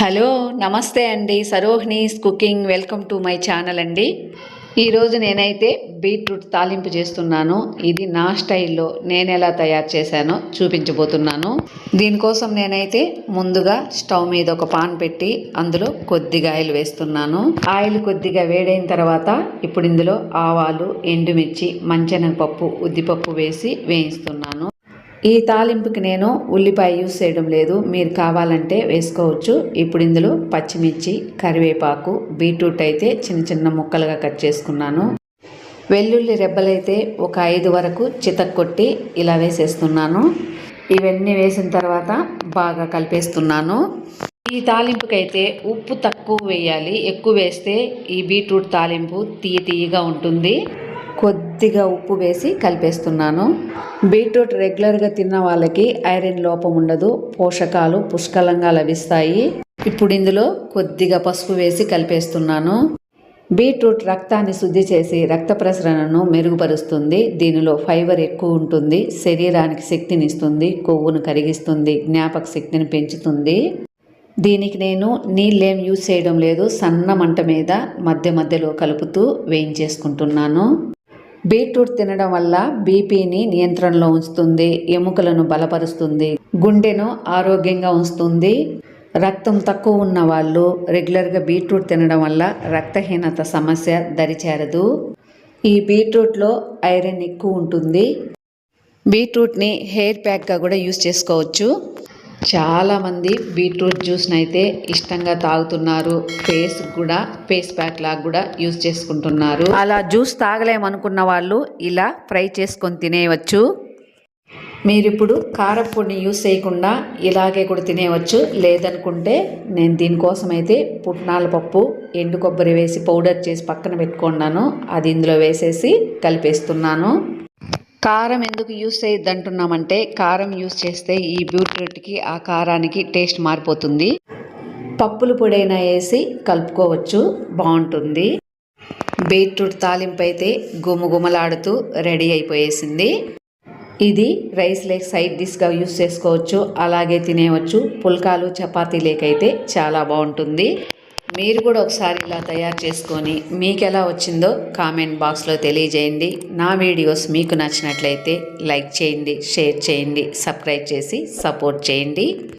Hello నమస్తే అండి. సరోహిణీస్ cooking welcome to my channel అండి. ఈరోజు నేనైతే బీట్రూట్ తాలింపు చేస్తున్నాను. ఇది నా స్టైల్లో నేను ఎలా తయారు చేశానో చూపించబోతున్నాను. దీనికోసం నేనైతే ముందుగా స్టవ్ మీద ఒక పాన్ పెట్టి అందులో కొద్దిగా ఆయిల్ వేస్తున్నాను. ఆయిల్ కొద్దిగా వేడైన తర్వాత ఇప్పుడు ఇందులో ఆవాలు ఎండుమిర్చి మంచెనగపప్పు ఉద్దిపప్పు వేసి వేయిస్తున్నాను. ఈ తాలింపుకి నేను ఉల్లిపాయ యూస్ చేయడం లేదు. మీరు కావాలంటే వేసుకోవచ్చు. ఇప్పుడు ఇందులో పచ్చిమిర్చి కరివేపాకు బీట్రూట్ అయితే చిన్న చిన్న ముక్కలుగా కట్ చేసుకున్నాను. వెల్లుల్లి రెబ్బలైతే ఒక ఐదు వరకు చితక్కొట్టి ఇలా వేసేస్తున్నాను. ఇవన్నీ వేసిన తర్వాత బాగా కలిపేస్తున్నాను. ఈ తాలింపుకైతే ఉప్పు తక్కువ వేయాలి. ఎక్కువ వేస్తే ఈ బీట్రూట్ తాలింపు తీయ తీయగా ఉంటుంది. కొద్దిగా ఉప్పు వేసి కలిపేస్తున్నాను. బీట్రూట్ రెగ్యులర్గా తిన్న వాళ్ళకి ఐరన్ లోపం ఉండదు పోషకాలు పుష్కలంగా లభిస్తాయి. ఇప్పుడు ఇందులో కొద్దిగా పసుపు వేసి కలిపేస్తున్నాను. బీట్రూట్ రక్తాన్ని శుద్ధి చేసి రక్త ప్రసరణను మెరుగుపరుస్తుంది. దీనిలో ఫైబర్ ఎక్కువ ఉంటుంది శరీరానికి శక్తినిస్తుంది కొవ్వును కరిగిస్తుంది జ్ఞాపక శక్తిని పెంచుతుంది. దీనికి నేను నీళ్ళేం యూజ్ చేయడం లేదు సన్న మంట మీద మధ్య మధ్యలో కలుపుతూ వేయించేసుకుంటున్నాను. బీట్రూట్ తినడం వల్ల బీపీని నియంత్రణలో ఉంచుతుంది ఎముకలను బలపరుస్తుంది గుండెను ఆరోగ్యంగా ఉంచుతుంది. రక్తం తక్కువ ఉన్న వాళ్ళు రెగ్యులర్గా బీట్రూట్ తినడం వల్ల రక్తహీనత సమస్య దరిచేరదు. ఈ బీట్రూట్లో ఐరన్ ఎక్కువ ఉంటుంది. బీట్రూట్ని హెయిర్ ప్యాక్గా కూడా యూస్ చేసుకోవచ్చు. చాలామంది బీట్రూట్ జ్యూస్ని అయితే ఇష్టంగా తాగుతున్నారు. ఫేస్ కూడా ఫేస్ ప్యాక్ లాగా కూడా యూజ్ చేసుకుంటున్నారు. అలా జ్యూస్ తాగలేమనుకున్న వాళ్ళు ఇలా ఫ్రై చేసుకొని తినేయవచ్చు. మీరు ఇప్పుడు కారపొడిని యూస్ చేయకుండా ఇలాగే కూడా తినేయవచ్చు. లేదనుకుంటే నేను దీనికోసం అయితే పుట్నాల పప్పు ఎండు కొబ్బరి వేసి పౌడర్ చేసి పక్కన పెట్టుకున్నాను. అది ఇందులో వేసేసి కలిపేస్తున్నాను. కారం ఎందుకు యూస్ చేయొద్దంటున్నామంటే కారం యూస్ చేస్తే ఈ బీట్రూట్కి ఆ కారానికి టేస్ట్ మారిపోతుంది. పప్పుల పొడైనా వేసి కలుపుకోవచ్చు బాగుంటుంది. బీట్రూట్ తాలింపు అయితే గుమగుమలాడుతూ రెడీ అయిపోయేసింది. ఇది రైస్ లేక్ సైడ్ డిష్గా యూస్ చేసుకోవచ్చు అలాగే తినేవచ్చు పుల్కాలు చపాతీ లేకైతే చాలా బాగుంటుంది. మీరు కూడా ఒకసారి ఇలా తయారు చేసుకొని మీకు ఎలా వచ్చిందో కామెంట్ బాక్స్లో తెలియజేయండి. నా వీడియోస్ మీకు నచ్చినట్లయితే లైక్ చేయండి షేర్ చేయండి సబ్స్క్రైబ్ చేసి సపోర్ట్ చేయండి.